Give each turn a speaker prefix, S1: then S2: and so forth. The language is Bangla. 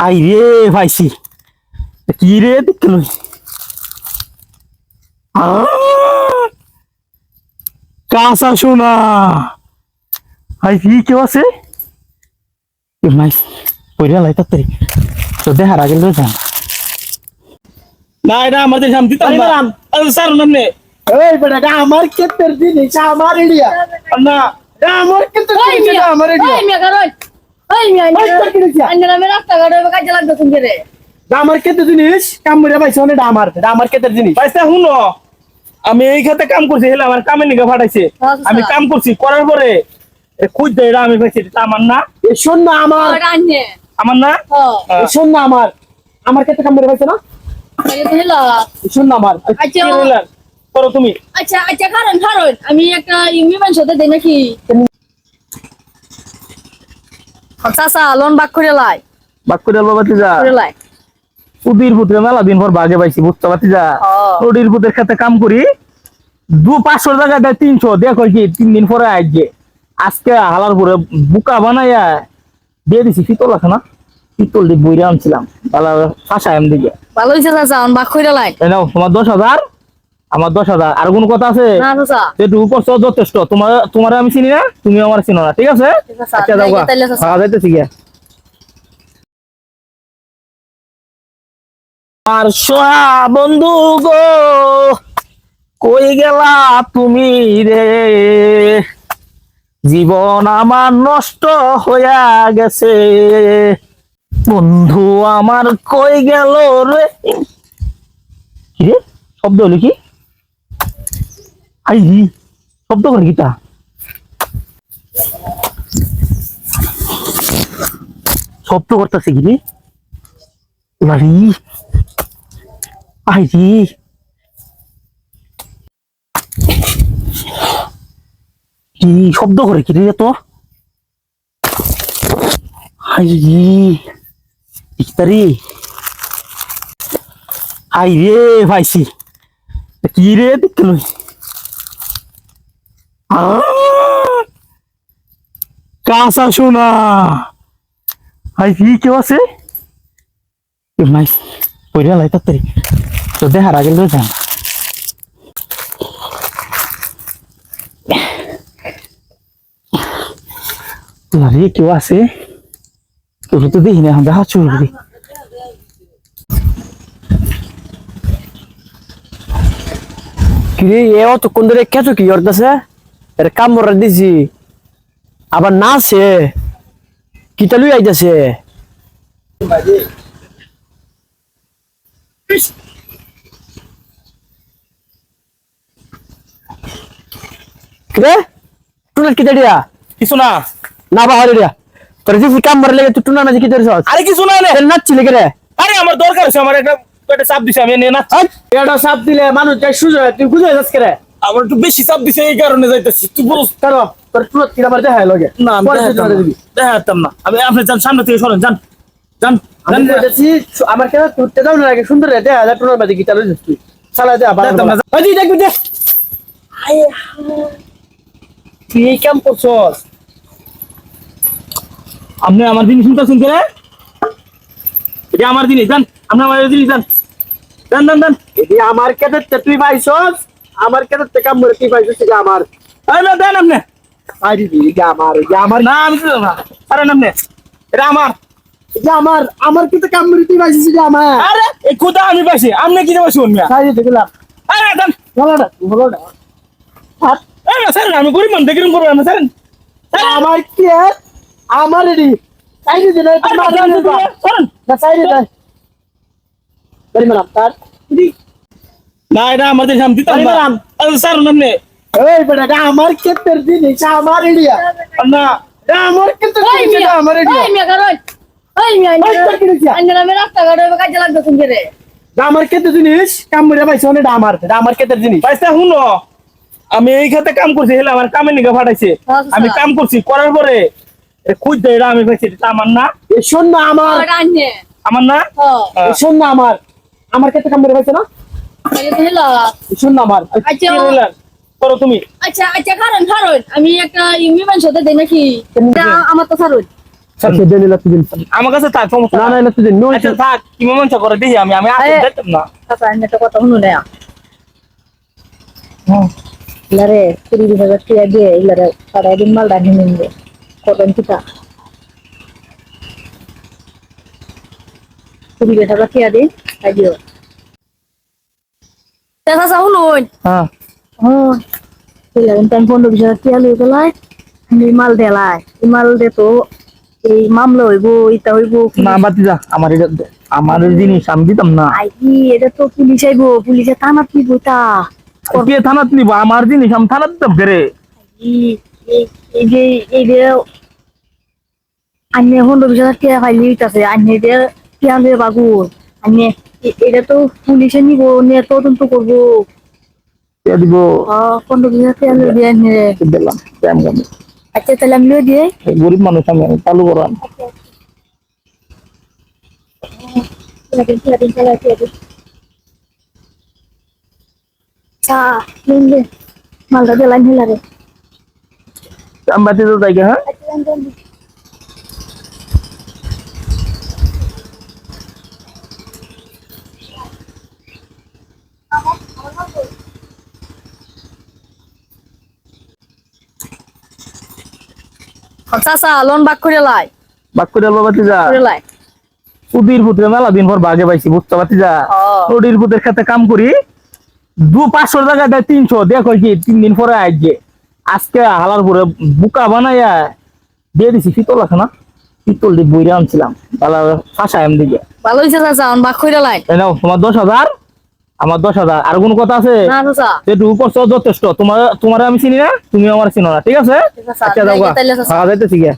S1: হাই রে ভাইছি কি রে দেখল? কাঁচা সোনা। হাই কি কেউ আছে? পয়লা লাই তাড়াতাড়ি। তো দেখার আগে যান না। এটা আমাদের শান্তি। স্যার নামনে
S2: এই বেটা আমার ক্ষেত্রের জিনিস আমার এরিয়া।
S1: না।
S2: আমার ক্ষেত্রের জিনিস আমার এরিয়া। আমার জিনিস? পাইছে মানে এটা আমার জিনিস?
S1: পয়সা শুনো। আমি এই খাতে কাম করছি হেলে আমার কামে নিগা ফাটাইছে।
S3: আচ্ছা।
S1: আমি কাম করছি করার পরে এ খুঁজ দেয় আমি পাইছি এটা আমার না।
S2: শোন না আমার
S1: আমার না?
S2: শোন না আমার আমার ক্ষেত্রে কামড়ে পাইছে না? শোন না আমার
S3: আচ্ছা।
S1: করো তুমি।
S3: আচ্ছা আচ্ছা কারণ কারণ আমি একটা হতে দেই নাকি? চাচা লোন বাক করে লাই।
S1: বাক করে বাবা যা।
S3: করে লাই।
S1: উদির পুত্রে মেলা দিন পর বাগে পাইছি বুঝতে পারছি যা। উদির পুত্রের খাতে কাম করি দু পাঁচশো টাকা দেয় তিনশো দেখো কি তিন দিন পরে আসছে আজকে হালার পরে বুকা বানাইয়া দিয়ে দিছি পিতল আছে না? পিতল দিয়ে বইরে আনছিলাম তাহলে ফাঁসা এম দিকে।
S3: ভালো হয়েছে চাচা বাক করে লাই।
S1: নাও তোমার দশ হাজার। আমার দশ হাজার। আর কোনো কথা আছে? করছ যথেষ্ট। তোমার তোমার আমি চিনি না তুমি আমার চিনো না ঠিক আছে? আচ্ছা যাও। হ্যাঁ, যাইতেছি গিয়া। আর সোয়া বন্ধু গো কই গেলা তুমি রে? জীবন আমার নষ্ট হইয়া গেছে। বন্ধু আমার কই গেল রে? কি রে? শব্দ হলো কি? আই শব্দ করে গীতা। শব্দ করতেছে কি রে? আই রে কি শব্দ করে কি রে তো আই রে। ইস্তারি আই রে, ভাইছি। কি রে দেখল কাঁচা সোনা। আই কি কেউ আছে? কেউ নাই পয়লা লাই তাড়াতাড়ি। তো দেখার আগে লয়ে যান কেউ আছে? কেউ তো দেখি না দেখা চুর করি।
S2: কিরে, এ অতক্ষণ ধরে কেঁচো কি? করতেছে এর কামড় দিছি। আবার নাচে কিতা লুই আইতাছে। কিরে? টুনার কিতা দিয়া?
S1: কিছু না।
S2: না বাহারে দিয়া। তোর যে কামড় লেগে তুই টুনার মাঝে কি ধরেছ
S1: আরে কিছু না রে
S2: নাচছিলি কে রে
S1: আরে আমার দরকার আছে আমার একটা একটা চাপ দিছে আমি নিয়ে না
S2: এটা সাপ দিলে মানুষ যাই সুযোগ তুই বুঝে যাস কে রে
S1: আমার একটু বেশি চাপ দিছে এই কারণে যাইতেছি। তুই বল
S2: কেন? তোর টুনার কিনা আমার দেখা লগে।
S1: না আমি
S2: পরে
S1: দেখাতাম না। আমি আপনি যান সামনে থেকে সরেন যান। যান
S2: আমার কেন তুলতে দাও না আগে সুন্দর রে দেখা যায় টুনার মাঝে গিটার তুই। চালা দে আবার দেখবি দেখ।
S1: তুই এই কাম করছস। আপনি আমার জিনিস শুনতেছেন? এটা আমার জিনিস যান। আপনি আমার জিনিস যান। যান যান
S2: এদি আমার কেতে তুই পাইছস? আমার কেতে কাম করে তুই পাইছস এটা আমার।
S1: আরে না দেন আপনি।
S2: আরে এটা আমার এটা আমার।
S1: না আমি দিলাম না। আরে না আপনি। এটা আমার।
S2: এটা আমার আমার কেতে কাম করে তুই পাইছস এটা আমার।
S1: আরে এই কোথা আমি পাইছি? আপনি কি পাইছি অন্য
S2: সাইডে দেখলাম
S1: আরে দেন।
S2: ভালো না ভালো না।
S1: আরে স্যার আমি গরিব মানুষ দেখুন করব না স্যার।
S2: আমার কি আমার এডি সাইডে দে না
S1: আরে
S2: তোমার
S1: দেন, দেন, দেন,
S2: না সাইডে দে। বলি ম্যাডাম তার
S1: না এটা আমাদের সামনে দিতাম
S2: আরে
S1: না
S2: ম্যাডাম।
S1: আরে স্যার আপনি
S2: এই বেটা এটা আমার ক্ষেত্রের জিনিস আমার এরিয়া
S1: না।
S2: এটা আমার ক্ষেত্রের
S3: ওই
S2: জিনিস
S3: মিয়া
S2: এটা আমার এরিয়া
S3: ওই মিয়া কারণ ওই মিয়া
S2: ওই তোর কি হইছে?
S3: আন্না নামে রাস্তাঘাটে কাজে লাগবে তুমি রে
S2: আমার ক্ষেত্রের জিনিস কামড়ে পাইছে এটা আমার এটা আমার ক্ষেত্রের জিনিস।
S1: পয়সা শুনো। আমি এই খাতে কাম করছি হেলে আমার কামে নিগা ফাটাইছে।
S3: আচ্ছা।
S1: আমি কাম করছি করার পরে এ খুঁজ দেয় এটা আমি পাইছি এটা আমার না।
S2: এই শোন না আমার
S1: আমার না?
S2: শোন না আমার আমার ক্ষেত্রে কামড়ে পাইছে না? শোন না আমার
S1: কি বললাম? করো তুমি।
S3: আচ্ছা আচ্ছা কারণ কারণ আমি একটা ইউনিভার্স হতে দেই নাকি?
S2: কেমনে?
S3: এটা আমার তো কারণ
S2: দেন এলা তুই দিন।
S1: আমার কাছে থাক সমস্যা
S2: না না
S1: নাই।
S2: এলা তুই দিন নো
S1: আচ্ছা থাক কি করে দেখি আমি আমি আসতে
S3: আরে।
S1: দেখতাম না।
S3: চাচা আমি একটা কথা শুনো না
S1: হুম।
S3: কুড়ি বিশ হাজার টাকা দিয়ে ইলারে সারা দিন মালটা নিয়ে নিবে কবেন কিতা? কুড়ি বিশ হাজার টাকা দিন দিও চাচা শুনুন
S1: হ্যাঁ।
S3: tayong pondo bisa kaya galay. Hindi mal delay. Imal dito এই মামলা হইব ইটা হইব
S1: না বাতি যা আমার এটা। আমার জিনিস আমি দিতাম না।
S3: আই এটা তো পুলিশ আইব পুলিশে থানা কি বইতা
S1: কে থানাত নিব। আমার জিনিস আমি থানাত দিতাম কে রে
S3: এই যে এই যে আন্নে হন্ড বিষয় কে ফাইলি হইতাছে? আন্নে যে কিয়া লয়ে বাগুন এটা তো পুলিশে নিব নিয়ে তদন্ত করব।
S1: দিব।
S3: কে দিয়ে
S1: দিলাম
S3: আচ্ছা তাহলে আমি লয়ে দিয়ে।
S1: এই গরিব মানুষ আমি আমি চালু করান।
S3: মালটা দিলাম হিলারে।
S1: আমি বাতি তো তাই হ্যাঁ?
S3: চাচা লোন বাক করে লাই।
S1: বাক করে যা
S3: করে লাই।
S1: উদির পুত্রে মেলা দিন পর বাগে পাইছি বুঝতে পারছি যা। উদির পুত্রের সাথে কাম করি দু পাঁচশো টাকা দেয় তিনশো দেখো কি তিন দিন পরে আসছে আজকে হালার পরে বুকা বানাইয়া দিয়ে দিছি পিতল আছে না? পিতল দিয়ে বইরে আনছিলাম তাহলে ফাঁসা এম দিকে।
S3: ভালো হয়েছে চাচা অন বাক করে লাই।
S1: নাও তোমার দশ হাজার। আমার দশ হাজার। আর কোন কথা আছে? যেটুকু করছ যথেষ্ট। তোমার তোমার আমি চিনি না তুমি আমার চিনো না ঠিক আছে? আচ্ছা যাও। হ্যাঁ যাইতেছি গিয়া।